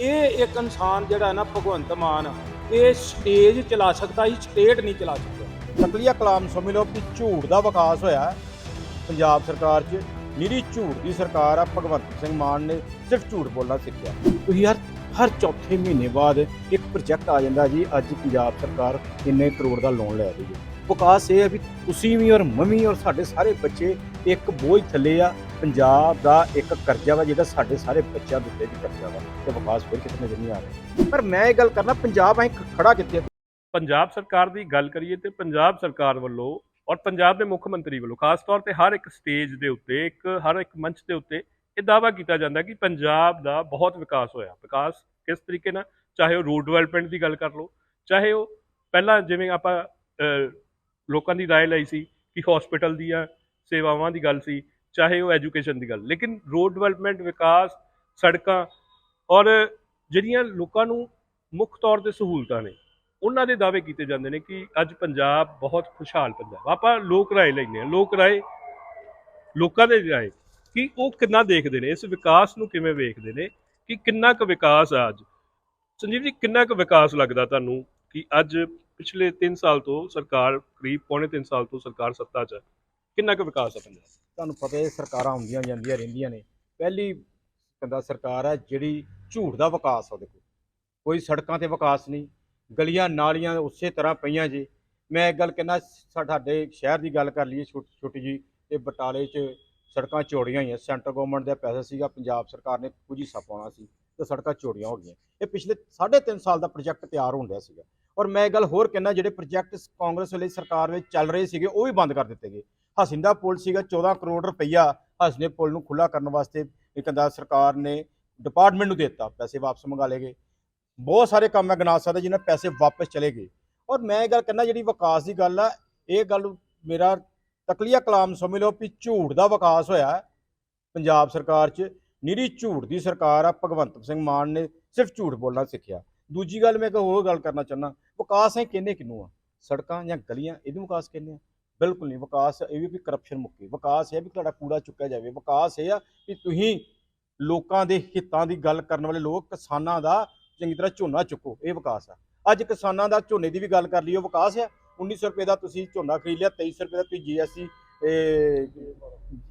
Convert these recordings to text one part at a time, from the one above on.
ਇਹ ਇੱਕ ਇਨਸਾਨ ਜਿਹੜਾ ਨਾ ਭਗਵੰਤ ਮਾਨ, ਇਹ ਸਟੇਜ ਚਲਾ ਸਕਦਾ ਹੀ ਸਟੇਟ ਨਹੀਂ ਚਲਾ ਸਕਦਾ। ਨਕਲੀਆ ਕਲਾਮ ਸਮਝ ਲਓ ਕਿ ਝੂਠ ਦਾ ਵਿਕਾਸ ਹੋਇਆ ਪੰਜਾਬ ਸਰਕਾਰ 'ਚ। ਨਿਰੀ ਝੂਠ ਦੀ ਸਰਕਾਰ ਆ, ਭਗਵੰਤ ਸਿੰਘ ਮਾਨ ਨੇ ਸਿਰਫ ਝੂਠ ਬੋਲਣਾ ਸਿੱਖਿਆ। ਤੁਸੀਂ ਹਰ ਹਰ ਚੌਥੇ ਮਹੀਨੇ ਬਾਅਦ ਇੱਕ ਪ੍ਰੋਜੈਕਟ ਆ ਜਾਂਦਾ ਜੀ, ਅੱਜ ਪੰਜਾਬ ਸਰਕਾਰ ਇੰਨੇ ਕਰੋੜ ਦਾ ਲੋਨ ਲੈ ਰਹੀ ਹੈ। ਵਿਕਾਸ ਇਹ ਹੈ ਵੀ ਤੁਸੀਂ ਵੀ ਔਰ ਮੰਮੀ ਔਰ ਸਾਡੇ ਸਾਰੇ ਬੱਚੇ ਇੱਕ ਬੋਝ ਥੱਲੇ ਆ ਪੰਜਾਬ ਦਾ ਇੱਕ ਕਰਜ਼ਾ ਵਾ ਜਿਹਦਾ ਸਾਡੇ ਸਾਰੇ ਬੱਚਿਆਂ ਦੇ ਉੱਤੇ ਵੀ ਕਰਜ਼ਾ ਵਾ ਤੇ ਵਿਕਾਸ ਫਿਰ ਕਿਤੇ ਨਜ਼ਰ ਨਹੀਂ ਆ ਰਿਹਾ ਪਰ ਮੈਂ ਇਹ ਗੱਲ ਕਰਨਾ ਪੰਜਾਬ ਐ ਖੜਾ ਕਿੱਥੇ ਪੰਜਾਬ ਸਰਕਾਰ ਦੀ ਗੱਲ ਕਰੀਏ ਤੇ ਪੰਜਾਬ ਸਰਕਾਰ ਵੱਲੋਂ ਔਰ ਪੰਜਾਬ ਦੇ ਮੁੱਖ ਮੰਤਰੀ ਵੱਲੋਂ ਖਾਸ ਤੌਰ ਤੇ ਹਰ ਇੱਕ ਸਟੇਜ ਦੇ ਉੱਤੇ ਇੱਕ ਹਰ ਇੱਕ ਮੰਚ ਦੇ ਉੱਤੇ ਇਹ ਦਾਅਵਾ ਕੀਤਾ ਜਾਂਦਾ ਕਿ ਪੰਜਾਬ ਦਾ ਬਹੁਤ ਵਿਕਾਸ ਹੋਇਆ ਵਿਕਾਸ ਕਿਸ ਤਰੀਕੇ ਨਾਲ ਚਾਹੇ ਉਹ ਰੋਡ ਡਿਵੈਲਪਮੈਂਟ ਦੀ ਗੱਲ ਕਰ ਲਓ ਚਾਹੇ ਉਹ ਪਹਿਲਾਂ ਜਿਵੇਂ ਆਪਾਂ ਅਹ, ਲੋਕਾਂ ਦੀ رائے ਲਈ ਸੀ ਕਿ ਹਸਪੀਟਲ ਦੀਆਂ ਸੇਵਾਵਾਂ ਦੀ ਗੱਲ ਸੀ ਚਾਹੇ ਉਹ ਐਜੂਕੇਸ਼ਨ ਦੀ ਗੱਲ। ਲੇਕਿਨ ਰੋਡ ਡਿਵੈਲਪਮੈਂਟ ਵਿਕਾਸ, ਸੜਕਾਂ ਔਰ ਜਿਹੜੀਆਂ ਲੋਕਾਂ ਨੂੰ ਮੁੱਖ ਤੌਰ ਤੇ ਸਹੂਲਤਾਂ ਨੇ, ਉਹਨਾਂ ਦੇ ਦਾਅਵੇ ਕੀਤੇ ਜਾਂਦੇ ਨੇ ਕਿ ਅੱਜ ਪੰਜਾਬ ਬਹੁਤ ਖੁਸ਼ਹਾਲ ਪੰਜਾਬ। ਆਪਾਂ ਲੋਕ ਰਾਏ ਲੈਂਦੇ ਆ ਲੋਕ ਰਾਏ, ਲੋਕਾਂ ਦੇ ਰਾਏ ਕਿ ਉਹ ਕਿੰਨਾ ਦੇਖਦੇ ਨੇ, ਇਸ ਵਿਕਾਸ ਨੂੰ ਕਿਵੇਂ ਵੇਖਦੇ ਨੇ, ਕਿ ਕਿੰਨਾ ਕੁ ਵਿਕਾਸ ਆ ਅੱਜ। ਸੰਜੀਵ ਜੀ, ਕਿੰਨਾ ਕੁ ਵਿਕਾਸ ਲੱਗਦਾ ਤੁਹਾਨੂੰ ਕਿ ਅੱਜ ਪਿਛਲੇ 3 ਸਾਲ ਤੋਂ ਸਰਕਾਰ, ਕਰੀਬ ਪੌਣੇ 3 ਸਾਲ ਤੋਂ ਸਰਕਾਰ ਸੱਤਾ 'ਚ ਹੈ ਕਿੰਨਾ ਕੁ ਵਿਕਾਸ ਆ ਪੰਜਾਬ? ਤੁਹਾਨੂੰ ਪਤਾ ਹੈ ਸਰਕਾਰਾਂ ਆਉਂਦੀਆਂ ਜਾਂਦੀਆਂ ਰਹਿੰਦੀਆਂ ਨੇ। ਪਹਿਲੀ ਕਹਿੰਦਾ ਸਰਕਾਰ ਹੈ ਜਿਹੜੀ ਝੂਠ ਦਾ ਵਿਕਾਸ ਆ ਉਹਦੇ ਕੋਲ। ਕੋਈ ਸੜਕਾਂ ਤੇ ਵਿਕਾਸ ਨਹੀਂ, ਗਲੀਆਂ ਨਾਲੀਆਂ ਉਸੇ ਤਰ੍ਹਾਂ ਪਈਆਂ ਜੀ। ਮੈਂ ਇੱਕ ਗੱਲ ਕਹਿੰਦਾ ਸਾਡੇ ਸ਼ਹਿਰ ਦੀ ਗੱਲ ਕਰ ਲਈਏ ਛੋਟੀ ਛੋਟੀ ਜੀ ਤੇ ਬਟਾਲੇ 'ਚ ਸੜਕਾਂ ਚੋੜੀਆਂ ਹੋਈਆਂ। ਸੈਂਟਰ ਗਵਰਨਮੈਂਟ ਦਾ ਪੈਸਾ ਸੀਗਾ, ਪੰਜਾਬ ਸਰਕਾਰ ਨੇ ਕੁਝ ਹਿੱਸਾ ਪਾਉਣਾ ਸੀ, ਤੇ ਸੜਕਾਂ ਚੋੜੀਆਂ ਹੋ ਗਈਆਂ। ਇਹ ਪਿਛਲੇ 3.5 ਸਾਲ ਦਾ ਪ੍ਰੋਜੈਕਟ ਤਿਆਰ ਹੋਣ ਰਿਹਾ ਸੀਗਾ। ਔਰ ਮੈਂ ਇਹ ਗੱਲ ਹੋਰ ਕਹਿਣਾ ਜਿਹੜੇ ਪ੍ਰੋਜੈਕਟ ਕਾਂਗਰਸ ਵੇਲੇ ਸਰਕਾਰ ਵਿੱਚ ਚੱਲ ਰਹੇ ਸੀਗੇ, ਉਹ ਵੀ ਬੰਦ ਕਰ ਦਿੱਤੇ ਗਏ। ਹਸਿੰਦਾ ਪੁਲ ਸੀਗਾ 14 ਕਰੋੜ ਰੁਪਈਆ ਹਸਨੇ ਪੁਲ ਨੂੰ ਖੁੱਲਾ ਕਰਨ ਵਾਸਤੇ ਇੱਕ ਕਹਿੰਦਾ ਸਰਕਾਰ ਨੇ ਡਿਪਾਰਟਮੈਂਟ ਨੂੰ ਦੇ ਦਿੱਤਾ, ਪੈਸੇ ਵਾਪਸ ਮੰਗਾ ਲਏ ਗਏ। ਬਹੁਤ ਸਾਰੇ ਕੰਮ ਮੈਂ ਗਿਣਾ ਸਕਦਾ ਜਿਨ੍ਹਾਂ ਪੈਸੇ ਵਾਪਸ ਚਲੇ ਗਏ। ਔਰ ਮੈਂ ਇਹ ਗੱਲ ਕਹਿੰਦਾ ਜਿਹੜੀ ਵਿਕਾਸ ਦੀ ਗੱਲ ਆ, ਇਹ ਗੱਲ ਮੇਰਾ ਤਕਲੀਆ ਕਲਾਮ ਸਮਝ ਲਓ ਵੀ ਝੂਠ ਦਾ ਵਿਕਾਸ ਹੋਇਆ। ਪੰਜਾਬ ਸਰਕਾਰ 'ਚ ਨਿਰੀ ਝੂਠ ਦੀ ਸਰਕਾਰ ਆ, ਭਗਵੰਤ ਸਿੰਘ ਮਾਨ ਨੇ ਸਿਰਫ ਝੂਠ ਬੋਲਣਾ ਸਿੱਖਿਆ। ਦੂਜੀ ਗੱਲ ਮੈਂ ਇੱਕ ਹੋਰ ਗੱਲ ਕਰਨਾ ਚਾਹੁੰਦਾ, ਵਿਕਾਸ ਹੈ ਕਿੰਨੇ ਕਿਨੂੰ ਆ? ਸੜਕਾਂ ਜਾਂ ਗਲੀਆਂ ਇਹਨੂੰ ਵਿਕਾਸ ਕਹਿੰਦੇ ਆ? ਬਿਲਕੁਲ ਨਹੀਂ, ਵਿਕਾਸ ਇਹ ਵੀ ਵੀ ਕਰਪਸ਼ਨ ਮੁੱਕੇ, ਵਿਕਾਸ ਇਹ ਵੀ ਤੁਹਾਡਾ ਕੂੜਾ ਚੁੱਕਿਆ ਜਾਵੇ, ਵਿਕਾਸ ਇਹ ਆ ਵੀ ਤੁਸੀਂ ਲੋਕਾਂ ਦੇ ਹਿੱਤਾਂ ਦੀ ਗੱਲ ਕਰਨ ਵਾਲੇ ਲੋਕ ਕਿਸਾਨਾਂ ਦਾ ਚੰਗੀ ਤਰ੍ਹਾਂ ਝੋਨਾ ਚੁੱਕੋ, ਇਹ ਵਿਕਾਸ ਆ। ਅੱਜ ਕਿਸਾਨਾਂ ਦਾ ਝੋਨੇ ਦੀ ਵੀ ਗੱਲ ਕਰ ਲਈਓ ਵਿਕਾਸ ਆ। 1900 ਰੁਪਏ ਦਾ ਤੁਸੀਂ ਝੋਨਾ ਖਰੀਦ ਲਿਆ 2300 ਰੁਪਏ ਦਾ ਤੁਸੀਂ ਜੀਐਸਟੀ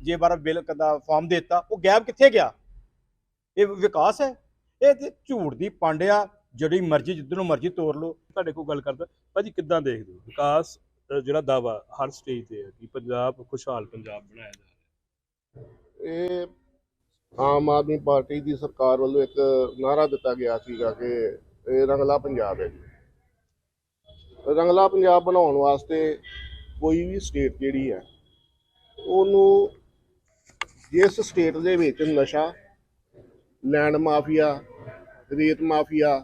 ਜੇ ਬਾਰਾ ਬਿੱਲ ਕਦਾ ਫਾਰਮ ਦੇ ਦਿੱਤਾ, ਉਹ ਗੈਪ ਕਿੱਥੇ ਗਿਆ? ਇਹ ਵਿਕਾਸ ਹੈ। ਇਹ ਤੇ ਝੂਠ ਦੀ ਪਾਂਡਿਆ ਜਿਹੜੀ ਮਰਜ਼ੀ, ਜਿੱਧਰ ਨੂੰ ਮਰਜ਼ੀ ਤੋਰ ਲਓ। ਤੁਹਾਡੇ ਕੋਲ ਗੱਲ ਕਰਦਾ, ਭਾਜੀ ਕਿੱਦਾਂ ਦੇਖਦੇ ਹੋ? ਵਿਕਾਸ ਜਿਹੜਾ ਦਾਵਾ ਹਰ ਸਟੇਜ ਤੇ ਹੈ ਕਿ ਪੰਜਾਬ ਖੁਸ਼ਹਾਲ ਪੰਜਾਬ ਬਣਾਇਆ ਜਾ ਰਿਹਾ ਇਹ ਆਮ ਆਦਮੀ ਪਾਰਟੀ ਦੀ ਸਰਕਾਰ ਵੱਲੋਂ ਇੱਕ ਨਾਰਾ ਦਿੱਤਾ ਗਿਆ ਸੀਗਾ ਕਿ ਇਹ ਰੰਗਲਾ ਪੰਜਾਬ ਹੈ ਜੀ। ਰੰਗਲਾ ਪੰਜਾਬ ਬਣਾਉਣ ਵਾਸਤੇ ਕੋਈ ਵੀ ਸਟੇਟ ਜਿਹੜੀ ਹੈ, ਉਹਨੂੰ ਜਿਸ ਸਟੇਟ ਦੇ ਵਿੱਚ ਨਸ਼ਾ ਲੈਂਡ ਮਾਫੀਆ ਰੇਤ ਮਾਫੀਆ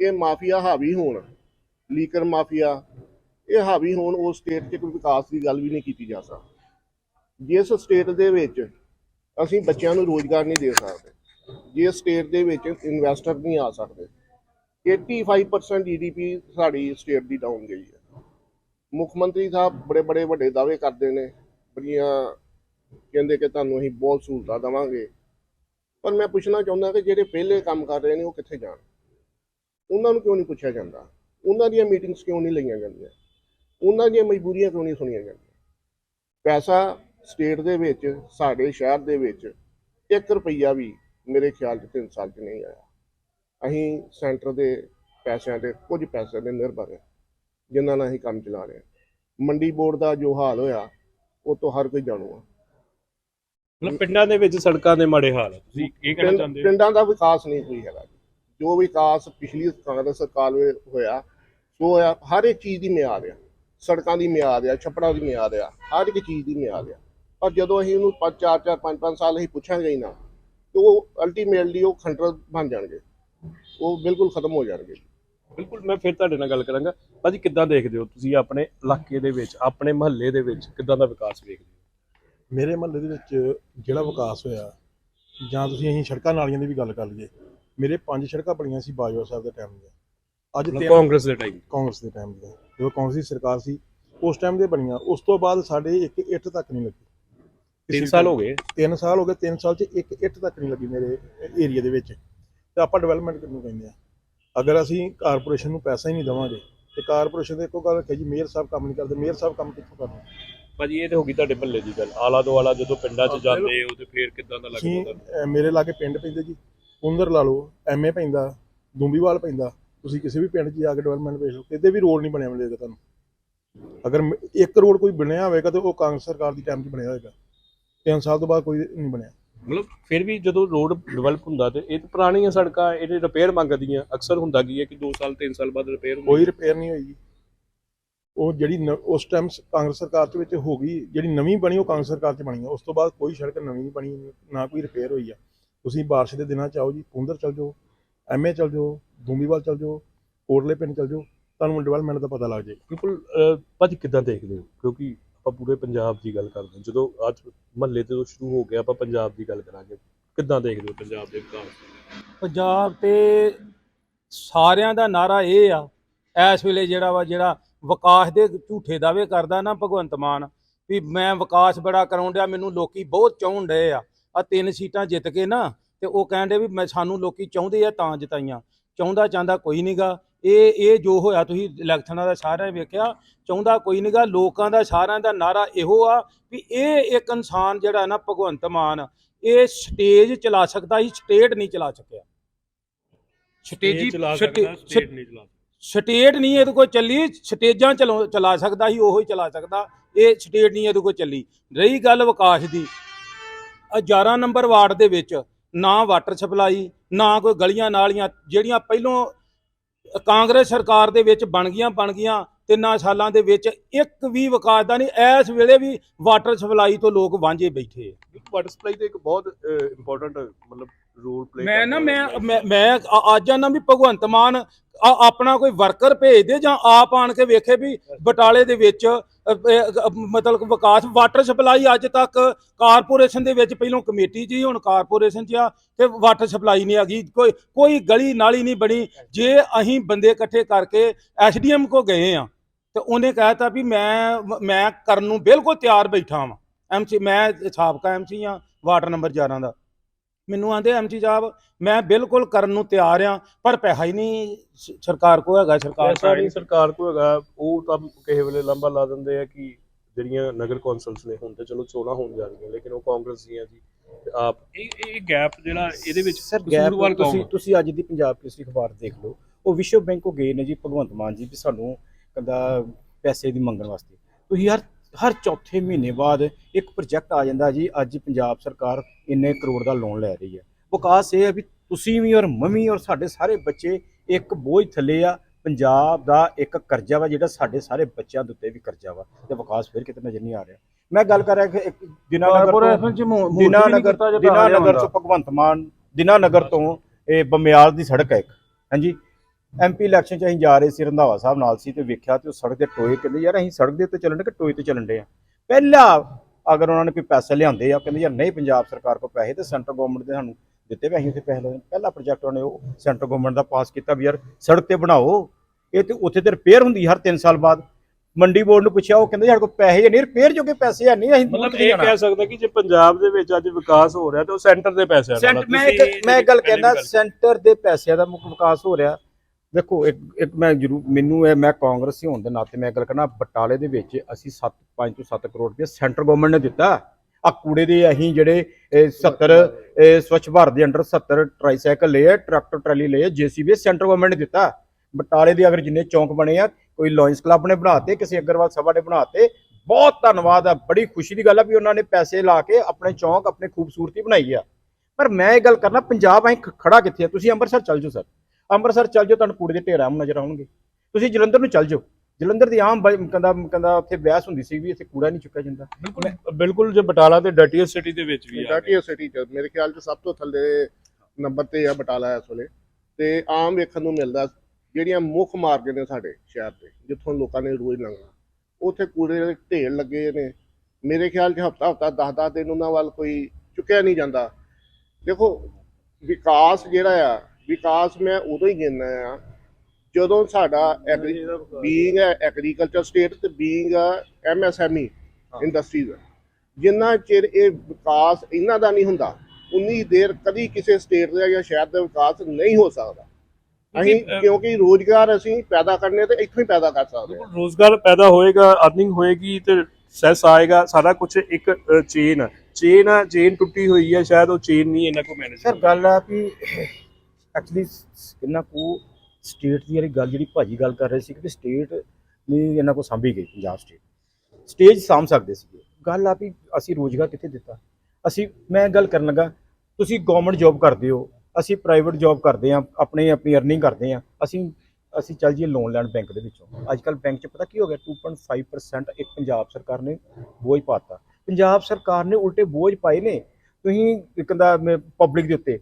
ਇਹ ਮਾਫੀਆ ਹਾਵੀ ਹੋਣ ਲੀਕਰ ਮਾਫੀਆ ਇਹ ਹਾਵੀ ਹੋਣ ਉਸ ਸਟੇਟ 'ਚ ਕੋਈ ਵਿਕਾਸ ਦੀ ਗੱਲ ਵੀ ਨਹੀਂ ਕੀਤੀ ਜਾ ਸਕਦੀ। ਜਿਸ ਸਟੇਟ ਦੇ ਵਿੱਚ ਅਸੀਂ ਬੱਚਿਆਂ ਨੂੰ ਰੋਜ਼ਗਾਰ ਨਹੀਂ ਦੇ ਸਕਦੇ, ਜਿਸ ਸਟੇਟ ਦੇ ਵਿੱਚ ਇਨਵੈਸਟਰ ਨਹੀਂ ਆ ਸਕਦੇ 85% ਜੀਡੀਪੀ ਸਾਡੀ ਸਟੇਟ ਦੀ ਡਾਊਨ ਗਈ ਹੈ। ਮੁੱਖ ਮੰਤਰੀ ਸਾਹਿਬ ਬੜੇ ਬੜੇ ਵੱਡੇ ਦਾਅਵੇ ਕਰਦੇ ਨੇ, ਬੜੀਆਂ ਕਹਿੰਦੇ ਕਿ ਤੁਹਾਨੂੰ ਅਸੀਂ ਬਹੁਤ ਸਹੂਲਤਾਂ ਦੇਵਾਂਗੇ। ਪਰ ਮੈਂ ਪੁੱਛਣਾ ਚਾਹੁੰਦਾ ਕਿ ਜਿਹੜੇ ਪਹਿਲੇ ਕੰਮ ਕਰ ਰਹੇ ਨੇ ਉਹ ਕਿੱਥੇ ਜਾਣ? ਉਹਨਾਂ ਨੂੰ ਕਿਉਂ ਨਹੀਂ ਪੁੱਛਿਆ ਜਾਂਦਾ? ਉਹਨਾਂ ਦੀਆਂ ਮੀਟਿੰਗਸ ਕਿਉਂ ਨਹੀਂ ਲਈਆਂ ਜਾਂਦੀਆਂ? ਉਹਨਾਂ ਦੀਆਂ ਮਜਬੂਰੀਆਂ ਕਿਉਂ ਨਹੀਂ ਸੁਣੀਆਂ ਜਾਂਦੀਆਂ? ਪੈਸਾ ਸਟੇਟ ਦੇ ਵਿੱਚ ਸਾਡੇ ਸ਼ਹਿਰ ਦੇ ਵਿੱਚ 1 ਰੁਪਈਆ ਵੀ ਮੇਰੇ ਖਿਆਲ 'ਚ 3 ਸਾਲ 'ਚ ਨਹੀਂ ਆਇਆ। ਅਸੀਂ ਸੈਂਟਰ ਦੇ ਪੈਸਿਆਂ ਤੇ ਕੁਝ ਪੈਸਿਆਂ ਦੇ ਨਿਰਭਰ ਹਾਂ ਜਿਨ੍ਹਾਂ ਨਾਲ ਅਸੀਂ ਕੰਮ ਚਲਾ ਰਹੇ ਹਾਂ। ਮੰਡੀ ਬੋਰਡ ਦਾ ਜੋ ਹਾਲ ਹੋਇਆ ਉਹ ਤੋਂ ਹਰ ਕੋਈ ਜਾਣੂ ਆ। ਮਤਲਬ ਪਿੰਡਾਂ ਦੇ ਵਿੱਚ ਸੜਕਾਂ ਦੇ ਮਾੜੇ ਹਾਲ ਤੁਸੀਂ ਇਹ ਕਹਿਣਾ ਚਾਹੁੰਦੇ ਹੋ? ਪਿੰਡਾਂ ਦਾ ਵਿਕਾਸ ਨਹੀਂ ਹੋਈ ਹੈਗਾ ਜੀ। ਵਿਕਾਸ ਪਿਛਲੀ ਕਾਂਗਰਸ ਸਰਕਾਰ ਵੇਲੇ ਹੋਇਆ ਸੋ ਹੋਇਆ ਹਰ ਇੱਕ ਚੀਜ਼ ਦੀ ਮਿਆਦ ਆ। ਸੜਕਾਂ ਦੀ ਮਿਆਦ ਆ ਛੱਪੜਾਂ ਦੀ ਮਿਆਦ ਆ ਹਰ ਇੱਕ ਚੀਜ਼ ਦੀ ਮਿਆਦ ਆ। ਪਰ ਜਦੋਂ ਅਸੀਂ ਉਹਨੂੰ 5 4 4 5 5 ਸਾਲ ਅਸੀਂ ਪੁੱਛਾਂਗੇ ਨਾ ਤੇ ਉਹ ਅਲਟੀਮੇਟਲੀ ਉਹ ਖੰਡਰ ਬਣ ਜਾਣਗੇ। ਉਹ ਬਿਲਕੁਲ ਖਤਮ ਹੋ ਜਾਣਗੇ। ਬਿਲਕੁਲ ਮੈਂ ਫਿਰ ਤੁਹਾਡੇ ਨਾਲ ਗੱਲ ਕਰਾਂਗਾ। ਭਾਜੀ ਕਿੱਦਾਂ ਦੇਖਦੇ ਹੋ ਤੁਸੀਂ ਆਪਣੇ ਇਲਾਕੇ ਦੇ ਵਿੱਚ ਆਪਣੇ ਮਹੱਲੇ ਦੇ ਵਿੱਚ ਕਿੱਦਾਂ ਦਾ ਵਿਕਾਸ ਵੇਖਦੇ ਹੋ? ਮੇਰੇ ਮਹੱਲੇ ਦੇ ਵਿੱਚ ਜਿਹੜਾ ਵਿਕਾਸ ਹੋਇਆ ਜਾਂ ਤੁਸੀਂ ਅਸੀਂ ਸੜਕਾਂ ਨਾਲੀਆਂ ਦੀ ਵੀ ਗੱਲ ਕਰ ਲਈਏ ਮੇਰੇ ਪੰਜ ਸੜਕਾਂ ਬਣੀਆਂ ਸੀ ਬਾਜਵਾ ਸਾਹਿਬ ਦੇ ਟਾਈਮ ਦੀਆਂ। ਅੱਜ ਕਾਂਗਰਸ ਦੇ ਟਾਈਮ ਕਾਂਗਰਸ ਦੇ ਟਾਈਮ ਦੀਆਂ। ਜਦੋਂ ਕਾਂਗਰਸ ਦੀ ਸਰਕਾਰ ਸੀ ਉਸ ਟਾਈਮ ਦੇ ਬਣੀਆਂ। ਉਸ ਤੋਂ ਬਾਅਦ ਸਾਡੇ ਇੱਕ ਇੱਟ ਤੱਕ ਨਹੀਂ ਲੱਗੀ। 3 ਸਾਲ ਹੋ ਗਏ। 3 ਸਾਲ ਹੋ ਗਏ। 3 ਸਾਲ 'ਚ ਇੱਕ ਇੱਟ ਤੱਕ ਨਹੀਂ ਲੱਗੀ ਮੇਰੇ ਏਰੀਆ ਦੇ ਵਿੱਚ। ਤੇ ਆਪਾਂ ਡਿਵੈਲਪਮੈਂਟ ਕਿਹਨੂੰ ਕਹਿੰਦੇ ਆ? ਅਗਰ ਅਸੀਂ ਕਾਰਪੋਰੇਸ਼ਨ ਨੂੰ ਪੈਸਾ ਹੀ ਨਹੀਂ ਦੇਵਾਂਗੇ ਤੇ ਕਾਰਪੋਰੇਸ਼ਨ ਦੇ ਇੱਕੋ ਗੱਲ ਹੈ ਜੀ ਮੇਅਰ ਸਾਹਿਬ ਕੰਮ ਨਹੀਂ ਕਰਦੇ। ਮੇਅਰ ਸਾਹਿਬ ਕੰਮ ਕਿੱਥੋਂ ਕਰਨਾ ਭਾਜੀ ਇਹ ਤੇ ਹੋ ਗਈ ਤੁਹਾਡੇ ਮਹੱਲੇ ਦੀ ਗੱਲ। ਆਲਾ ਦੋ ਆਲਾ ਜਦੋਂ ਪਿੰਡਾਂ 'ਚ ਜਾਂਦੇ ਹੋ ਤੇ ਫੇਰ ਕਿਦਾਂ ਦਾ ਲੱਗਦਾ ਮੇਰੇ ਲਾਗੇ ਪਿੰਡ ਪੈਂਦੇ ਜੀ। ਕੁੰਦਰ ਲਾ ਲਓ ਐਮਏ ਪੈਂਦਾ ਦੁੰਬੀਵਾਲ ਪੈਂਦਾ। ਤੁਸੀਂ ਕਿਸੇ ਵੀ ਪਿੰਡ 'ਚ ਜਾ ਕੇ ਡਿਵੈਲਪਮੈਂਟ ਵੇਖ ਲਓ ਕਿਤੇ ਵੀ ਰੋਡ ਨਹੀਂ ਬਣਿਆ ਮਿਲੇਗਾ ਤੁਹਾਨੂੰ। ਅਗਰ ਇੱਕ ਰੋਡ ਕੋਈ ਬਣਿਆ ਹੋਵੇਗਾ ਤੇ ਉਹ ਕਾਂਗਰਸ ਸਰਕਾਰ ਦੀ ਟਾਈਮ 'ਚ ਬਣਿਆ ਹੋਵੇਗਾ। ਤਿੰਨ ਸਾਲ ਤੋਂ ਬਾਅਦ ਕੋਈ ਨਹੀਂ ਬਣਿਆ। ਮਤਲਬ ਫਿਰ ਵੀ ਜਦੋਂ ਰੋਡ ਡਿਵੈਲਪ ਹੁੰਦਾ ਤੇ ਇਹ ਤਾਂ ਪੁਰਾਣੀਆਂ ਸੜਕਾਂ ਇਹਦੇ ਰਿਪੇਅਰ ਮੰਗਦੀਆਂ ਅਕਸਰ ਹੁੰਦਾ ਕੀ ਹੈ ਕਿ 2 ਸਾਲ 3 ਸਾਲ ਬਾਅਦ ਰਿਪੇਅਰ ਕੋਈ ਰਿਪੇਅਰ ਨਹੀਂ ਹੋਈ ਉਹ ਜਿਹੜੀ ਉਸ ਟਾਈਮ ਕਾਂਗਰਸ ਸਰਕਾਰ ਦੇ ਵਿੱਚ ਹੋ ਗਈ ਜਿਹੜੀ ਨਵੀਂ ਬਣੀ ਉਹ ਕਾਂਗਰਸ ਸਰਕਾਰ 'ਚ ਬਣੀ ਆ। ਉਸ ਤੋਂ ਬਾਅਦ ਕੋਈ ਸੜਕ ਨਵੀਂ ਨਹੀਂ ਬਣੀ ਨਾ ਕੋਈ ਰਿਪੇਅਰ ਹੋਈ ਆ। ਤੁਸੀਂ ਬਾਰਿਸ਼ ਦੇ ਦਿਨਾਂ 'ਚ ਆਓ ਜੀ ਪੁੰਦਰ ਚਲ ਜਾਓ ਐਮਏ ਚਲ ਜਾਓ ਦੁੰਬੀਵਾਲ ਚਲ ਜਾਓ ਕੋਟਲੇ ਪਿੰਡ ਚਲ ਜਾਓ ਤੁਹਾਨੂੰ ਡਿਵੈਲਪਮੈਂਟ ਦਾ ਪਤਾ ਲੱਗ ਜਾਏਗਾ। ਬਿਲਕੁਲ ਭਾਜੀ ਕਿੱਦਾਂ ਦੇਖਦੇ ਹੋ? ਕਿਉਂਕਿ ਆਪਾਂ ਪੂਰੇ ਪੰਜਾਬ ਦੀ ਗੱਲ ਕਰਦੇ ਹਾਂ। ਜਦੋਂ ਅੱਜ ਮਹੱਲੇ ਤੋਂ ਸ਼ੁਰੂ ਹੋ ਗਿਆ ਆਪਾਂ ਪੰਜਾਬ ਦੀ ਗੱਲ ਕਰਾਂਗੇ। ਕਿੱਦਾਂ ਦੇਖਦੇ ਹੋ ਪੰਜਾਬ ਦੇ ਵਿਕਾਸ? ਪੰਜਾਬ ਤੇ ਸਾਰਿਆਂ ਦਾ ਨਾਰਾ ਇਹ ਆ ਇਸ ਵੇਲੇ ਜਿਹੜਾ ਵਾ ਜਿਹੜਾ ਵਿਕਾਸ ਦੇ ਝੂਠੇ ਦਾਅਵੇ ਕਰਦਾ ਨਾ ਭਗਵੰਤ ਮਾਨ ਵੀ ਮੈਂ ਵਿਕਾਸ ਬੜਾ ਕਰਾਉਣ ਡਿਆ ਮੈਨੂੰ ਲੋਕੀ ਬਹੁਤ ਚਾਹੁਣ ਡਏ ਆ। ਆ ਤਿੰਨ ਸੀਟਾਂ ਜਿੱਤ ਕੇ ਨਾ ਤੇ ਉਹ ਕਹਿੰਦੇ ਵੀ ਮੈਂ ਸਾਨੂੰ ਲੋਕੀ ਚਾਹੁੰਦੇ ਆ ਤਾਂ ਜਿਤਾਈਆਂ। ਚਾਹੁੰਦਾ ਚਾਹੁੰਦਾ ਕੋਈ ਨਹੀਂਗਾ ਇਹ ਇਹ ਜੋ ਹੋਇਆ ਤੁਸੀਂ ਇਲੈਕਸ਼ਨਾਂ ਦਾ ਸਾਰਿਆਂ ਨੇ ਵੇਖਿਆ ਚਾਹੁੰਦਾ ਕੋਈ ਨਹੀਂਗਾ ਲੋਕਾਂ ਦਾ ਸਾਰਿਆਂ ਦਾ ਨਾਰਾ ਇਹੋ ਆ ਵੀ ਇਹ ਇੱਕ ਇਨਸਾਨ ਜਿਹੜਾ ਨਾ ਭਗਵੰਤ ਮਾਨ ਇਹ ਸਟੇਜ ਚਲਾ ਸਕਦਾ ਸੀ ਸਟੇਟ ਨਹੀਂ ਚਲਾ ਸਕਿਆ। ਸਟੇਜੀ ਸਟੇਟ ਨਹੀਂ ਚਲਾ ਸਕਦਾ। ਸਟੇਟ ਨਹੀਂ ਇਹਦੇ ਕੋਲ ਚੱਲੀ ਸਟੇਜਾਂ ਚਲਾ ਚਲਾ ਸਕਦਾ ਸੀ ਉਹੋ ਹੀ ਚਲਾ ਸਕਦਾ। ਇਹ ਸਟੇਟ ਨਹੀਂ ਇਹਦੇ ਕੋਲ ਚੱਲੀ। ਰਹੀ ਗੱਲ ਵਿਕਾਸ ਦੀ ਆਹ 11 ਨੰਬਰ ਵਾਰਡ ਦੇ ਵਿੱਚ ਨਾ ਵਾਟਰ ਸਪਲਾਈ ਨਾ ਕੋਈ ਗਲੀਆਂ ਨਾਲੀਆਂ ਜਿਹੜੀਆਂ ਪਹਿਲੋਂ ਕਾਂਗਰਸ ਸਰਕਾਰ ਦੇ ਵਿੱਚ ਬਣ ਗਈਆਂ ਬਣ ਗਈਆਂ ਤਿੰਨਾਂ ਸਾਲਾਂ ਦੇ ਵਿੱਚ ਇੱਕ ਵੀ ਵਿਕਾਸ ਦਾ ਨਹੀਂ ਇਸ ਵੇਲੇ ਵੀ ਵਾਟਰ ਸਪਲਾਈ ਤੋਂ ਲੋਕ ਵਾਂਝੇ ਬੈਠੇ ਆ। ਵਾਟਰ ਸਪਲਾਈ ਤੇ ਇੱਕ ਬਹੁਤ ਇੰਪੋਰਟੈਂਟ ਮਤਲਬ ਰੋਲ ਪਲੇ ਮੈਂ ਨਾ ਮੈਂ ਮੈਂ- ਅੱਜ ਆਨਾ ਵੀ ਭਗਵੰਤ ਮਾਨ ਆਪਣਾ ਕੋਈ ਵਰਕਰ ਭੇਜ ਦੇ ਜਾਂ ਆਪ ਆਣ ਕੇ ਵੇਖੇ ਵੀ ਬਟਾਲੇ ਦੇ ਵਿੱਚ ਮਤਲਬ ਵਿਕਾਸ ਵਾਟਰ ਸਪਲਾਈ ਅੱਜ ਤੱਕ ਕਾਰਪੋਰੇਸ਼ਨ ਦੇ ਵਿੱਚ ਪਹਿਲੋਂ ਕਮੇਟੀ ਜੀ, ਹੁਣ ਕਾਰਪੋਰੇਸ਼ਨ 'ਚ ਆ, ਤੇ ਵਾਟਰ ਸਪਲਾਈ ਨਹੀਂ ਹੈਗੀ। ਕੋਈ ਕੋਈ ਗਲੀ ਨਾਲੀ ਨਹੀਂ ਬਣੀ। ਜੇ ਅਸੀਂ ਬੰਦੇ ਇਕੱਠੇ ਕਰਕੇ ਐਸਡੀਐਮ ਕੋ ਗਏ ਆ, ਤੇ ਉਹਨੇ ਕਹਿਤਾ ਵੀ ਮੈਂ ਮੈਂ ਕਰਨ ਨੂੰ ਬਿਲਕੁਲ ਤਿਆਰ ਬੈਠਾ ਵਾਂ। ਐਮਸੀ ਮੈਂ ਸਾਬਕਾ ਐਮਸੀ ਆ ਵਾਰਡ ਨੰਬਰ 11 ਦਾ। ਮੈਨੂੰ ਆਂਦੇ ਐਮਸੀ ਸਾਹਿਬ ਮੈਂ ਬਿਲਕੁਲ ਕਰਨ ਨੂੰ ਤਿਆਰ ਆ ਪਰ ਪੈਸਾ ਹੀ ਨਹੀਂ ਸ- ਸਰਕਾਰ ਕੋ ਹੈਗਾ ਸਰਕਾਰ ਸਾਰੀ ਸਾਰੀ ਸਰਕਾਰ ਕੋ ਹੈਗਾ ਉਹ ਤਾਂ ਕਿਸੇ ਵੇਲੇ ਲੰਬਾ ਲਾ ਦਿੰਦੇ ਆ ਕਿ ਜਿਹੜੀਆਂ ਨਗਰ ਕੌਂਸਲਸ ਨੇ ਹੁਣ ਤੇ ਚਲੋ ਚੋਣਾਂ ਹੋਣ ਜਾ ਰਹੀਆਂ ਲੇਕਿਨ ਉਹ ਕਾਂਗਰਸ ਦੀਆਂ ਜੀ ਤੇ ਆਪ ਇਹ ਇਹ ਗੈਪ ਜਿਹੜਾ ਇਹਦੇ ਵਿੱਚ ਸਰ ਗੈਪ ਕਸੂਰਵਾਰ ਕੌਣ ਤੁਸੀਂ ਆ? ਤੁਸੀਂ ਅੱਜ ਦੀ ਪੰਜਾਬ ਕੇਸਰੀ ਅਖਬਾਰ ਦੇਖ ਲਓ ਉਹ ਵਿਸ਼ਵ ਬੈਂਕ ਕੋ ਗਏ ਨੇ ਜੀ ਭਗਵੰਤ ਮਾਨ ਜੀ ਵੀ ਸਾਨੂੰ ਕਹਿੰਦਾ ਪੈਸੇ ਦੀ ਮੰਗਣ ਵਾਸਤੇ ਤੁਸੀਂ ਹਰ ਹਰ ਚੌਥੇ ਮਹੀਨੇ ਬਾਅਦ ਇੱਕ ਪ੍ਰੋਜੈਕਟ ਆ ਜਾਂਦਾ ਜੀ ਅੱਜ ਪੰਜਾਬ ਸਰਕਾਰ ਇੰਨੇ ਕਰੋੜ ਦਾ ਲੋਨ ਲੈ ਰਹੀ ਹੈ। ਵਿਕਾਸ ਇਹ ਹੈ ਵੀ ਤੁਸੀਂ ਵੀ ਔਰ ਮੰਮੀ ਔਰ ਸਾਡੇ ਸਾਰੇ ਬੱਚੇ ਇੱਕ ਬੋਝ ਥੱਲੇ ਆ ਪੰਜਾਬ ਦਾ ਇੱਕ ਕਰਜ਼ਾ ਵਾ ਜਿਹੜਾ ਸਾਡੇ ਸਾਰੇ ਬੱਚਿਆਂ ਦੇ ਉੱਤੇ ਵੀ ਕਰਜ਼ਾ ਵਾ ਤੇ ਵਿਕਾਸ ਫਿਰ ਕਿਤੇ ਨਜ਼ਰ ਨਹੀਂ ਆ ਰਿਹਾ। ਮੈਂ ਗੱਲ ਕਰ ਰਿਹਾ ਕਿ ਇੱਕ ਦਿਨਾਨਗਰ ਤੋਂ ਦਿਨਾਨਗਰ ਦਿਨਾਨਗਰ ਤੋਂ ਭਗਵੰਤ ਮਾਨ ਦਿਨਾਨਗਰ ਤੋਂ ਇਹ ਬਮਿਆਲ ਦੀ ਸੜਕ ਹੈ ਇੱਕ। ਹਾਂਜੀ? ਐਮਪੀ ਇਲੈਕਸ਼ਨ ਚ ਅਸੀਂ ਜਾ ਰਹੇ ਸੀ ਰੰਧਾਵਾ ਸਾਹਿਬ ਨਾਲ ਸੀ ਤੇ ਵੇਖਿਆ ਤੇ ਉਹ ਸੜਕ ਦੇ ਟੋਏ ਕਹਿੰਦੇ ਯਾਰ ਅਸੀਂ ਸੜਕ ਦੇ ਉੱਤੇ ਚੱਲਣ ਦੇ ਕਿ ਟੋਏ ਤੇ ਚੱਲਣ ਦੇ ਆ। ਪਹਿਲਾ ਅਗਰ ਉਹਨਾਂ ਨੇ ਕੋਈ ਪੈਸੇ ਲਿਆਂਦੇ ਆ ਕਹਿੰਦੇ ਯਾਰ ਨਹੀਂ ਪੰਜਾਬ ਸਰਕਾਰ ਕੋਲ ਪੈਸੇ ਤੇ ਸੈਂਟਰ ਗਵਰਨਮੈਂਟ ਦੇ ਸਾਨੂੰ ਦਿੱਤੇ ਵੀ ਅਸੀਂ ਉੱਥੇ ਪੈਸੇ ਲਾਉਣੇ ਪਹਿਲਾ ਪ੍ਰੋਜੈਕਟ ਉਹਨੇ ਉਹ ਸੈਂਟਰ ਗਵਰਨਮੈਂਟ ਦਾ ਪਾਸ ਕੀਤਾ ਵੀ ਯਾਰ ਸੜਕ ਤੇ ਬਣਾਓ। ਇਹ ਤੇ ਉੱਥੇ ਤੇ ਰਿਪੇਅਰ ਹੁੰਦੀ ਹਰ 3 ਸਾਲ ਬਾਅਦ। ਮੰਡੀ ਬੋਰਡ ਨੂੰ ਪੁੱਛਿਆ ਉਹ ਕਹਿੰਦੇ ਸਾਡੇ ਕੋਲ ਪੈਸੇ ਨਹੀਂ ਰਿਪੇਅਰ ਜੋਗੇ ਪੈਸੇ ਹੈ ਨਹੀਂ ਅਸੀਂ ਮਤਲਬ ਇਹ। ਕਹਿ ਸਕਦਾ ਕਿ ਜੇ ਪੰਜਾਬ ਦੇ ਵਿੱਚ ਅੱਜ ਵਿਕਾਸ ਹੋ ਰਿਹਾ ਤੇ ਉਹ ਸੈਂਟਰ ਦੇ ਪੈਸੇ ਸੈਂਟਰ ਮੈਂ ਇੱਕ ਮੈਂ ਗੱਲ ਕਹਿੰਦਾ ਸੈਂਟਰ ਦੇ ਪੈਸਿਆਂ ਦਾ ਮੁੱਖ ਵਿਕਾਸ ਹੋ ਰਿਹਾ। ਦੇਖੋ, ਇੱਕ ਇੱਕ ਮੈਂ ਜਰੂਰ, ਮੈਨੂੰ ਇਹ, ਮੈਂ ਕਾਂਗਰਸੀ ਹੋਣ ਦੇ ਨਾਤੇ ਮੈਂ ਗੱਲ ਕਰਨਾ, ਬਟਾਲੇ ਦੇ ਵਿੱਚ ਅਸੀਂ 7 5 ਤੋਂ 7 ਕਰੋੜ ਰੁਪਏ ਸੈਂਟਰ ਗਵਰਨਮੈਂਟ ਨੇ ਦਿੱਤਾ। ਆ ਕੂੜੇ ਦੇ ਅਸੀਂ ਜਿਹੜੇ, ਇਹ 70 ਸਵੱਛ ਭਾਰਤ ਦੇ ਅੰਡਰ 70 ਟ੍ਰਾਈਸਾਈਕਲ ਲਏ ਟਰੈਕਟਰ ਟਰਾਲੀ ਲਏ ਆ, ਜੀਸੀਬੀ ਸੈਂਟਰ ਗਵਰਨਮੈਂਟ ਨੇ ਦਿੱਤਾ। ਬਟਾਲੇ ਦੇ ਅਗਰ ਜਿੰਨੇ ਚੌਂਕ ਬਣੇ ਆ, ਕੋਈ ਲਾਇਨਸ ਕਲੱਬ ਨੇ ਬਣਾਤੇ ਕਿਸੇ ਅਗਰਵਾਲ ਸਭਾ ਨੇ ਬਣਾਤੇ ਬਹੁਤ ਧੰਨਵਾਦ ਆ, ਬੜੀ ਖੁਸ਼ੀ ਦੀ ਗੱਲ ਆ ਵੀ ਉਹਨਾਂ ਨੇ ਪੈਸੇ ਲਾ ਕੇ ਆਪਣੇ ਚੌਂਕ, ਆਪਣੇ ਖੂਬਸੂਰਤੀ ਬਣਾਈ ਆ। ਪਰ ਮੈਂ ਇਹ ਗੱਲ ਕਰਨਾ, ਪੰਜਾਬ ਐ ਖੜਾ ਕਿੱਥੇ ਆ? ਤੁਸੀਂ ਅੰਮ੍ਰਿਤਸਰ ਚੱਲ ਜਾਓ, ਸਰ। ਅੰਮ੍ਰਿਤਸਰ ਚੱਲ ਜਾਓ ਤੁਹਾਨੂੰ ਕੂੜੇ ਦੇ ਢੇਰ ਆਮ ਨਜ਼ਰ ਆਉਣਗੇ। ਤੁਸੀਂ ਜਲੰਧਰ ਨੂੰ ਚੱਲ ਜਾਓ। ਜਲੰਧਰ ਦੀ ਆਮ ਬ- ਕਹਿੰਦਾ ਕਹਿੰਦਾ ਉੱਥੇ ਬਹਿਸ ਹੁੰਦੀ ਸੀ ਵੀ ਇੱਥੇ ਕੂੜਾ ਨਹੀਂ ਚੁੱਕਿਆ ਜਾਂਦਾ। ਬਿਲਕੁਲ ਬਿਲਕੁਲ ਜੇ ਬਟਾਲਾ ਤੇ ਡਟੀਐਸ ਸਿਟੀ ਦੇ ਵਿੱਚ ਵੀ ਆ। ਡਾਟੀਆ ਸਿਟੀ ਚ ਮੇਰੇ ਖਿਆਲ ਚ ਸਭ ਤੋਂ ਥੱਲੇ ਨੰਬਰ ਤੇ ਆ ਬਟਾਲਾ ਇਸ ਵੇਲੇ। ਤੇ ਆਮ ਵੇਖਣ ਨੂੰ ਮਿਲਦਾ ਜਿਹੜੀਆਂ ਮੁੱਖ ਮਾਰਗ ਨੇ ਸਾਡੇ ਸ਼ਹਿਰ ਦੇ ਜਿੱਥੋਂ ਲੋਕਾਂ ਨੇ ਰੋਜ਼ ਲੰਘਣਾ। ਉੱਥੇ ਕੂੜੇ ਦੇ ਢੇਰ ਲੱਗੇ ਨੇ। ਮੇਰੇ ਖਿਆਲ ਚ ਹਫਤਾ ਹਫਤਾ 10 10 ਦਿਨ ਉਹਨਾਂ ਵੱਲ ਕੋਈ ਚੁੱਕਿਆ ਨਹੀਂ ਜਾਂਦਾ। ਦੇਖੋ ਵਿਕਾਸ ਜਿਹੜਾ ਆ ਵਿਕਾਸ ਮੈਂ ਉਦੋਂ ਹੀ ਗਿਣਨਾ ਆ। ਜਦੋਂ ਸਾਡਾ ਬੀਇੰਗ ਐਗਰੀਕਲਚਰ ਸਟੇਟ ਤੇ ਬੀਇੰਗ ਐਮਐਸਐਮਈ ਇੰਡਸਟਰੀਜ਼ ਜਿੰਨਾ ਚਿਰ ਇਹ ਵਿਕਾਸ ਇਹਨਾਂ ਦਾ ਨਹੀਂ ਹੁੰਦਾ ਉਨੀ ਦੇਰ ਕਦੀ ਕਿਸੇ ਸਟੇਟ ਦਾ ਜਾਂ ਸ਼ਹਿਰ ਦਾ ਵਿਕਾਸ ਨਹੀਂ ਹੋ ਸਕਦਾ। ਅਸੀਂ ਕਿਉਂਕਿ, ਰੋਜ਼ਗਾਰ ਅਸੀਂ ਪੈਦਾ ਕਰਨੇ ਤੇ ਇੱਥੋਂ ਹੀ ਪੈਦਾ ਕਰ ਸਕਦੇ ਹਾਂ। ਰੋਜ਼ਗਾਰ ਪੈਦਾ ਹੋਏਗਾ ਅਰਨਿੰਗ ਹੋਏਗੀ ਤੇ ਸੈਸ ਆਏਗਾ ਸਾਰਾ ਕੁਝ ਇੱਕ ਚੇਨ ਚੇਨ ਆ। ਚੇਨ ਟੁੱਟੀ ਹੋਈ ਹੈ ਸ਼ਾਇਦ ਉਹ ਚੇਨ ਨਹੀਂ ਇਹਨਾਂ ਕੋ ਮੈਨੇਜ ਸਰ ਗੱਲ ਆ ਵੀ ਐਕਚੁਅਲੀ ਇਹਨਾਂ ਕੋ ਸਟੇਟ ਦੀ ਜਿਹੜੀ ਗੱਲ, ਜਿਹੜੀ ਭਾਜੀ ਗੱਲ ਕਰ ਰਹੇ ਸੀ ਕਿ ਸਟੇਟ ਨਹੀਂ ਇਹਨਾਂ ਕੋ ਸਾਂਭੀ ਗਈ, ਪੰਜਾਬ ਸਟੇਟ ਸਟੇਜ ਸਾਂਭ ਸਕਦੇ ਸੀ ਗੱਲ ਆ ਵੀ ਅਸੀਂ ਰੋਜ਼ਗਾਰ ਕਿੱਥੇ ਦਿੱਤਾ? ਅਸੀਂ, ਮੈਂ ਗੱਲ ਕਰਨ ਲੱਗਾ, ਤੁਸੀਂ ਗਵਰਨਮੈਂਟ ਜੌਬ ਕਰਦੇ ਹੋ, ਅਸੀਂ ਪ੍ਰਾਈਵੇਟ ਜੌਬ ਕਰਦੇ ਆ ਆਪਣੀ ਆਪਣੀ ਅਰਨਿੰਗ ਕਰਦੇ ਆ ਅਸੀਂ ਅਸੀਂ ਚੱਲ ਜੀ ਲੋਨ ਲੈਣ ਬੈਂਕ ਦੇ ਵਿੱਚੋਂ। ਅੱਜ ਕੱਲ ਬੈਂਕ 'ਚ ਪਤਾ ਕੀ ਹੋ ਗਿਆ? 2.5% ਇੱਕ ਪੰਜਾਬ ਸਰਕਾਰ ਨੇ ਬੋਝ ਪਾਤਾ ਪੰਜਾਬ ਸਰਕਾਰ ਨੇ ਉਲਟੇ ਬੋਝ ਪਾਏ ਨੇ। ਤੁਸੀਂ ਕਹਿੰਦਾ ਦਾ ਪਬਲਿਕ ਦੇ ਉੱਤੇ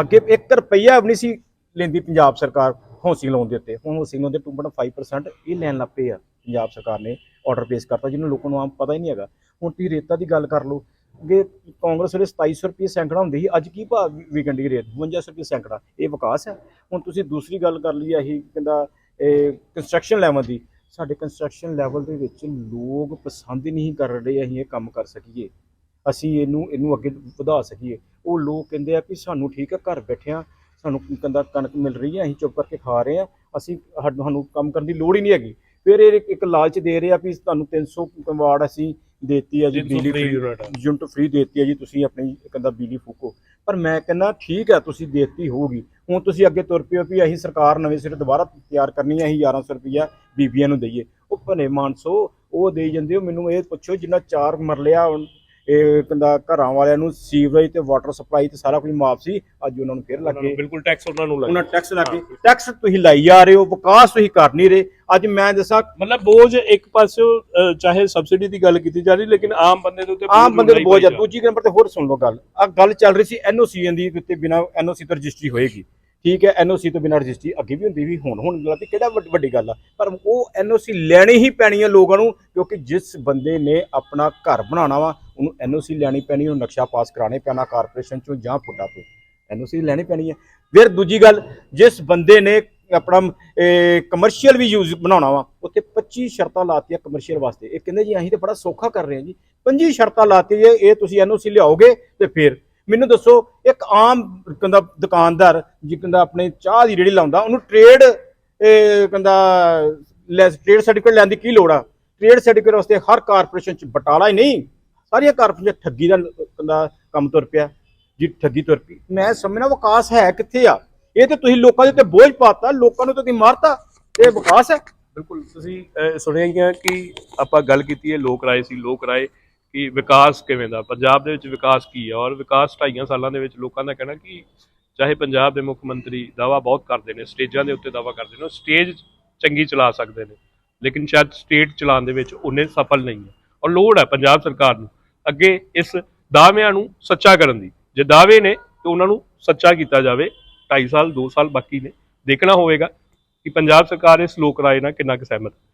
ਅੱਗੇ 1 ਰੁਪਈਆ ਵੀ ਨਹੀਂ ਸੀ ਲੈਂਦੀ ਪੰਜਾਬ ਸਰਕਾਰ ਹੌਸਿੰਗ ਲੋਨ ਦੇ ਉੱਤੇ। ਹੁਣ ਹੌਸਿੰਗ ਲੋਨ ਦੇ 2.5% ਇਹ ਲੈਣ ਲੱਗ ਪਏ ਆ ਪੰਜਾਬ ਸਰਕਾਰ ਨੇ ਆਰਡਰ ਪੇਸ਼ ਕਰਤਾ, ਜਿਹਨੂੰ ਲੋਕਾਂ ਨੂੰ ਆਮ ਪਤਾ ਹੀ ਨਹੀਂ ਹੈਗਾ। ਹੁਣ ਤੁਸੀਂ ਰੇਤਾ ਦੀ ਗੱਲ ਕਰ ਲਓ, ਅੱਗੇ ਕਾਂਗਰਸ ਵੇਲੇ 2700 ਰੁਪਏ ਸੈਂਕੜਾ ਹੁੰਦੀ ਸੀ, ਅੱਜ ਕੀ ਭਾਅ ਵੀਕਐਂਡ ਦੀ ਰੇਟ 5200 ਰੁਪਏ ਸੈਂਕੜਾ, ਇਹ ਵਿਕਾਸ ਹੈ? ਹੁਣ ਤੁਸੀਂ ਦੂਸਰੀ ਗੱਲ ਕਰ ਲਈ ਆਹੀ, ਕਹਿੰਦਾ, ਇਹ ਕੰਸਟਰਕਸ਼ਨ ਲੈਵਲ ਦੀ। ਸਾਡੇ ਕੰਸਟਰਕਸ਼ਨ ਲੈਵਲ ਦੇ ਵਿੱਚ ਲੋਕ ਪਸੰਦ ਨਹੀਂ ਕਰ ਰਹੇ ਅਸੀਂ ਇਹ ਕੰਮ ਕਰ ਸਕੀਏ। ਅਸੀਂ ਇਹਨੂੰ ਇਹਨੂੰ ਅੱਗੇ ਵਧਾ ਸਕੀਏ। ਉਹ ਲੋਕ ਕਹਿੰਦੇ ਆ ਕਿ ਸਾਨੂੰ ਠੀਕ ਹੈ ਘਰ ਬੈਠਿਆਂ ਸਾਨੂੰ ਕਹਿੰਦਾ ਕਣਕ ਮਿਲ ਰਹੀ ਹੈ ਅਸੀਂ ਚੁੱਪ ਕਰਕੇ ਖਾ ਰਹੇ ਆ ਅਸੀਂ ਸਾਨੂੰ ਕੰਮ ਕਰਨ ਦੀ ਲੋੜ ਹੀ ਨਹੀਂ ਹੈਗੀ। ਫਿਰ ਇਹ ਇੱਕ ਲਾਲਚ ਦੇ ਰਹੇ ਆ ਵੀ ਤੁਹਾਨੂੰ 300 ਵਾਰਡ ਅਸੀਂ ਦੇਤੀ ਆ ਜੀ ਬਿਜਲੀ ਫ੍ਰੀ ਯੂਨਿਟ ਫ੍ਰੀ ਦੇਤੀ ਹੈ ਜੀ ਤੁਸੀਂ ਆਪਣੀ ਕਹਿੰਦਾ ਬਿਜਲੀ ਫੂਕੋ। ਪਰ ਮੈਂ ਕਹਿੰਦਾ ਠੀਕ ਹੈ ਤੁਸੀਂ ਦੇਤੀ ਹੋਊਗੀ। ਹੁਣ ਤੁਸੀਂ ਅੱਗੇ ਤੁਰ ਪਿਓ ਵੀ ਅਸੀਂ ਸਰਕਾਰ ਨਵੇਂ ਸਿਰੇ ਦੁਬਾਰਾ ਤਿਆਰ ਕਰਨੀ ਹੈ ਅਸੀਂ 1100 ਰੁਪਈਆ ਬੀਬੀਆਂ ਨੂੰ ਦਈਏ। ਉਹ ਭਲੇ ਮਾਨਸੋ ਉਹ ਦੇਈ ਜਾਂਦੇ ਹੋ ਮੈਨੂੰ ਇਹ ਪੁੱਛੋ ਜਿੰਨਾ ਚਾਰ ਮਰਲਿਆ ਇਹ ਕਹਿੰਦਾ ਘਰਾਂ ਵਾਲਿਆਂ ਨੂੰ ਸੀਵਰੇਜ ਤੇ ਵਾਟਰ ਸਪਲਾਈ ਤੇ ਸਾਰਾ ਕੁਝ ਮਾਫ ਸੀ ਅੱਜ ਉਹਨਾਂ ਨੂੰ ਫਿਰ ਲੱਗੇ। ਬਿਲਕੁਲ ਟੈਕਸ ਉਹਨਾਂ ਨੂੰ ਉਹਨਾਂ ਲੱਗੇ। ਟੈਕਸ ਲੱਗੇ। ਟੈਕਸ ਤੁਸੀਂ ਲਾਈ ਜਾ ਰਹੇ ਹੋ ਵਿਕਾਸ ਤੁਸੀਂ ਕਰ ਨਹੀਂ ਰਹੇ। ਅੱਜ ਮੈਂ ਦੱਸਾਂ ਮਤਲਬ ਬੋਝ ਇੱਕ ਪਾਸਿਓ ਅ, ਚਾਹੇ ਸਬਸਿਡੀ ਦੀ ਗੱਲ ਕੀਤੀ ਜਾ ਰਹੀ ਲੇਕਿਨ ਆਮ ਬੰਦੇ ਦੇ ਉੱਤੇ ਆਮ ਬੰਦੇ ਨੂੰ ਪਾਈ ਆ। ਦੂਜੀ ਨੰਬਰ ਤੇ ਹੋਰ ਸੁਣ ਲਓ ਗੱਲ। ਆ ਗੱਲ ਚੱਲ ਰਹੀ ਸੀ ਐਨਓਸੀ ਦੀ ਉੱਤੇ ਬਿਨਾ ਐਨਓਸੀ ਤੋਂ ਰਜਿਸਟਰੀ ਹੋਏਗੀ। ਠੀਕ ਹੈ ਐਨਓਸੀ ਤੋਂ ਬਿਨਾਂ ਰਜਿਸਟਰੀ ਅੱਗੇ ਵੀ ਹੁੰਦੀ ਵੀ ਹੁਣ ਹੁਣ ਲੱਗੀ ਕਿਹੜਾ ਵੱਡ- ਵੱਡੀ ਗੱਲ ਆ, ਪਰ ਉਹ ਐਨਓਸੀ ਲੈਣੀ ਹੀ ਪੈਣੀ ਹੈ ਲੋਕਾਂ ਨੂੰ, ਕਿਉਂਕਿ ਜਿਸ ਬੰਦੇ ਨੇ ਆਪਣਾ ਘਰ ਬਣਾਉਣਾ ਵਾ, ਉਹਨੂੰ ਐਨਓਸੀ ਲੈਣੀ ਪੈਣੀ, ਉਹਨੂੰ ਨਕਸ਼ਾ ਪਾਸ ਕਰਾਣੇ ਪੈਣਾ ਕਾਰਪੋਰੇਸ਼ਨ ਚੋਂ ਜਾਂ ਪੁੱਡਾ ਤੋਂ ਐਨਓਸੀ ਲੈਣੀ ਪੈਣੀ ਹੈ ਫਿਰ ਦੂਜੀ ਗੱਲ, ਜਿਸ ਬੰਦੇ ਨੇ ਆਪਣਾ ਕਮਰਸ਼ੀਅਲ ਵੀ ਯੂਜ਼ ਬਣਾਉਣਾ ਵਾ, ਉੱਥੇ 25 ਸ਼ਰਤਾਂ ਲਾਤੀਆਂ ਕਮਰਸ਼ੀਅਲ ਵਾਸਤੇ। ਇਹ ਕਹਿੰਦੇ ਜੀ, ਅਸੀਂ ਤਾਂ ਬੜਾ ਸੌਖਾ ਕਰ ਰਹੇ ਹਾਂ ਜੀ। 25 ਸ਼ਰਤਾਂ ਲਾਤੀ ਜੇ ਇਹ ਤੁਸੀਂ ਐਨਓਸੀ ਲਿਆਓਗੇ ਤੇ ਫਿਰ ਮੈਨੂੰ ਦੱਸੋ, ਇੱਕ ਆਮ ਕਹਿੰਦਾ ਦੁਕਾਨਦਾਰ ਜੀ ਕਹਿੰਦਾ ਆਪਣੇ ਚਾਹ ਦੀ ਰੇੜੀ ਲਾਉਂਦਾ, ਉਹਨੂੰ ਟ੍ਰੇਡ ਕਹਿੰਦਾ ਟ੍ਰੇਡ ਸਰਟੀਫਿਕੇਟ ਲੈਣ ਦੀ ਕੀ ਲੋੜ ਆ? ਟ੍ਰੇਡ ਸਰਟੀਫਿਕੇਟ ਵਾਸਤੇ ਹਰ ਕਾਰਪੋਰੇਸ਼ਨ ਚ ਬਟਾਲਾ ਹੀ ਨਹੀਂ, ਸਾਰੀਆਂ ਕਾਰਪੋਰੇਸ਼ਨ ਠੱਗੀ ਦਾ ਕਹਿੰਦਾ ਕੰਮ ਤੁਰ ਪਿਆ, ਜੀ ਠੱਗੀ ਤੁਰ ਪਈ। ਮੈਂ ਸਮਝਣਾ ਵਿਕਾਸ ਹੈ ਕਿੱਥੇ ਆ? ਇਹ ਤੇ ਤੁਸੀਂ ਲੋਕਾਂ ਦੇ ਉੱਤੇ ਬੋਝ ਪਾਤਾ, ਲੋਕਾਂ ਨੂੰ ਤੁਸੀਂ ਮਾਰਤਾ, ਇਹ ਵਿਕਾਸ ਹੈ। ਬਿਲਕੁਲ, ਤੁਸੀਂ ਸੁਣਿਆ ਹੀ ਕਿ ਆਪਾਂ ਗੱਲ ਕੀਤੀ ਹੈ, ਲੋਕ ਰਾਏ ਸੀ, ਲੋਕ ਰਾਏ। ਕਿ ਵਿਕਾਸ ਕਿਵੇਂ ਦਾ, ਪੰਜਾਬ ਦੇ ਵਿੱਚ ਵਿਕਾਸ ਕੀ ਹੈ ਔਰ ਵਿਕਾਸ ਢਾਈਆਂ ਸਾਲਾਂ ਦੇ ਵਿੱਚ ਲੋਕਾਂ ਦਾ ਕਹਿਣਾ ਕਿ ਚਾਹੇ ਪੰਜਾਬ ਦੇ ਮੁੱਖ ਮੰਤਰੀ ਦਾਵਾ ਬਹੁਤ ਕਰਦੇ ਨੇ, ਸਟੇਜਾਂ ਦੇ ਉੱਤੇ ਦਾਵਾ ਕਰਦੇ ਨੇ, ਉਹ ਸਟੇਜ ਚੰਗੀ ਚਲਾ ਸਕਦੇ ਨੇ, ਲੇਕਿਨ ਸ਼ਾਇਦ ਸਟੇਟ ਚਲਾਉਣ ਦੇ ਵਿੱਚ ਉਹਨੇ ਸਫਲ ਨਹੀਂ ਹੈ। ਔਰ ਲੋੜ ਹੈ ਪੰਜਾਬ ਸਰਕਾਰ ਨੂੰ ਅੱਗੇ ਇਸ ਦਾਅਵਿਆਂ ਨੂੰ ਸੱਚਾ ਕਰਨ ਦੀ। ਜੇ ਦਾਅਵੇ ਨੇ, ਤਾਂ ਉਹਨਾਂ ਨੂੰ ਸੱਚਾ ਕੀਤਾ ਜਾਵੇ। 2.5 ਸਾਲ 2 ਸਾਲ ਬਾਕੀ ਨੇ। ਦੇਖਣਾ ਹੋਵੇਗਾ ਕਿ ਪੰਜਾਬ ਸਰਕਾਰ ਇਸ ਲੋਕ ਰਾਏ ਨਾਲ ਕਿੰਨਾ ਕੁ ਸਹਿਮਤ